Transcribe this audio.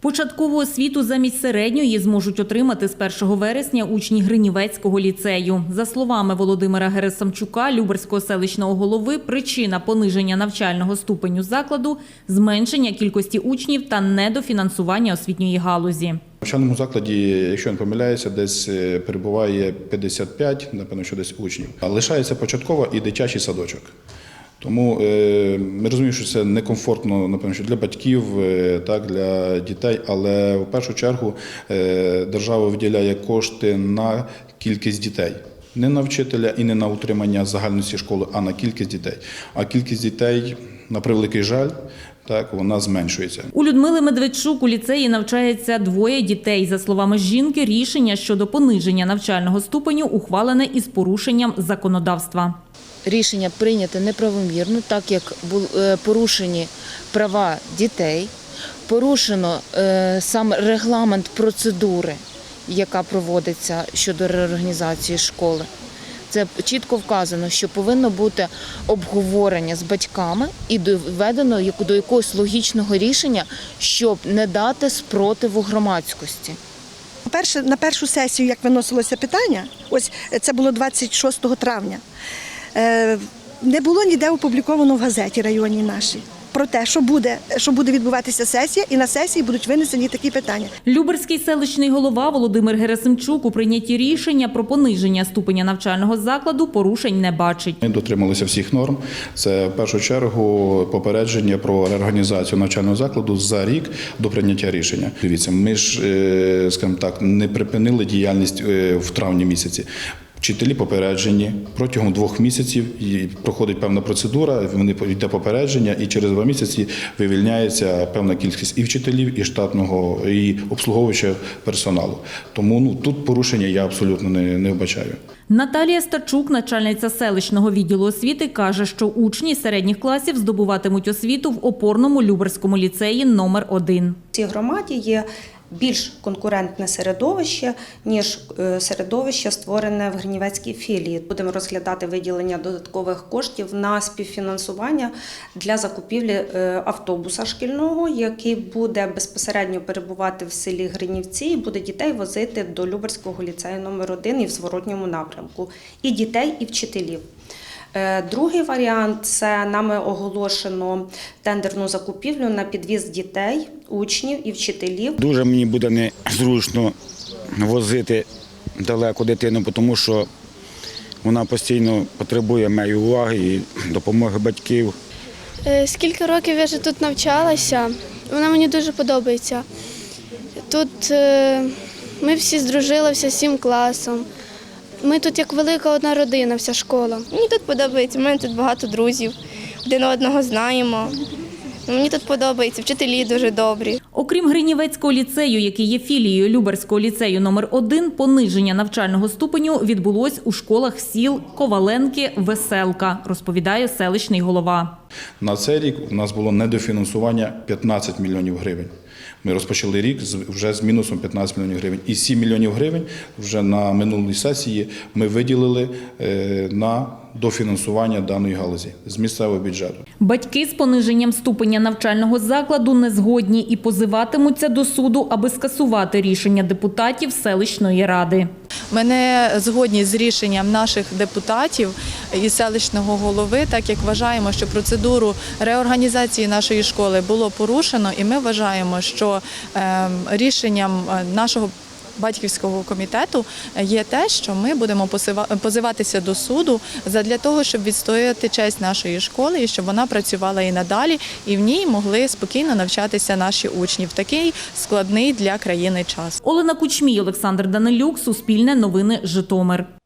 Початкову освіту замість середньої зможуть отримати з 1 вересня учні Гринівецького ліцею. За словами Володимира Герасамчука, Люберського селищного голови, причина пониження навчального ступеню закладу – зменшення кількості учнів та недофінансування освітньої галузі. В навчальному закладі, якщо не помиляюся, десь е, перебуває 55, напевно, що десь учнів. Лишається початкова і дитячий садочок. Тому е, ми розуміємо, що це некомфортно, напевно, що для батьків, е, так, для дітей, але в першу чергу е, держава виділяє кошти на кількість дітей. Не на вчителя і не на утримання загальності школи, а на кількість дітей. А кількість дітей, на превеликий жаль, так, вона зменшується. У Людмили Медведчук у ліцеї навчається двоє дітей. За словами жінки, рішення щодо пониження навчального ступеню ухвалене із порушенням законодавства. Рішення прийняте неправомірно, так як е, порушені права дітей, порушено е, сам регламент процедури, яка проводиться щодо реорганізації школи. Це чітко вказано, що повинно бути обговорення з батьками і доведено до якогось логічного рішення, щоб не дати спротиву громадськості. Перше, на першу сесію, як виносилося питання, ось е, це було 26 травня, не було ніде опубліковано в газеті районній нашій про те, що буде, що буде відбуватися сесія, і на сесії будуть винесені такі питання. Люберський селищний голова Володимир Герасимчук у прийнятті рішення про пониження ступеня навчального закладу порушень не бачить. Ми дотрималися всіх норм. Це в першу чергу попередження про реорганізацію навчального закладу за рік до прийняття рішення. Дивіться, ми ж, е, скажімо так, не припинили діяльність е, в травні місяці. Вчителі попереджені протягом двох місяців проходить певна процедура. Вони йде попередження, і через два місяці вивільняється певна кількість і вчителів, і штатного, і обслуговуючого персоналу. Тому ну тут порушення я абсолютно не, не вбачаю. Наталія Стачук, начальниця селищного відділу освіти, каже, що учні середніх класів здобуватимуть освіту в опорному Люберському ліцеї номер 1 В цій громаді є більш конкурентне середовище, ніж е, середовище, створене в Гринівецькій філії. Будемо розглядати виділення додаткових коштів на співфінансування для закупівлі е, автобуса шкільного, який буде безпосередньо перебувати в селі Гринівці і буде дітей возити до Люберського ліцею номер 1 і в зворотньому напрямку. І дітей, і вчителів. Е, Другий варіант це нами оголошено тендерну закупівлю на підвіз дітей, учнів і вчителів Дуже мені буде незручно возити далеко дитину, тому що вона постійно потребує моєї уваги і допомоги батьків. Е, Скільки років я вже тут навчалася, вона мені дуже подобається. Тут е, ми всі здружилися всім класом. Ми тут як велика одна родина, вся школа. Мені тут подобається, у мене тут багато друзів, один одного знаємо. Мені тут подобається, вчителі дуже добрі. Окрім Гринівецького ліцею, який є філією Люберського ліцею номер 1 пониження навчального ступеню відбулось у школах сіл Коваленки, Веселка, розповідає селищний голова. На цей рік у нас було недофінансування 15 мільйонів гривень. Ми розпочали рік з- вже з мінусом 15 мільйонів гривень. І 7 мільйонів гривень вже на минулій сесії ми виділили е, на дофінансування даної галузі з місцевого бюджету. Батьки з пониженням ступеня навчального закладу не згодні і позиватимуться до суду, аби скасувати рішення депутатів селищної ради. Ми не згодні з рішенням наших депутатів і селищного голови, так як вважаємо, що процедуру реорганізації нашої школи було порушено, і ми вважаємо, що ем, рішенням е, нашого батьківського комітету є те, що ми будемо позиватися до суду для того, щоб відстояти честь нашої школи і щоб вона працювала і надалі, і в ній могли спокійно навчатися наші учні в такий складний для країни час. Олена Кучмій, Олександр Данилюк, Суспільне новини, Житомир.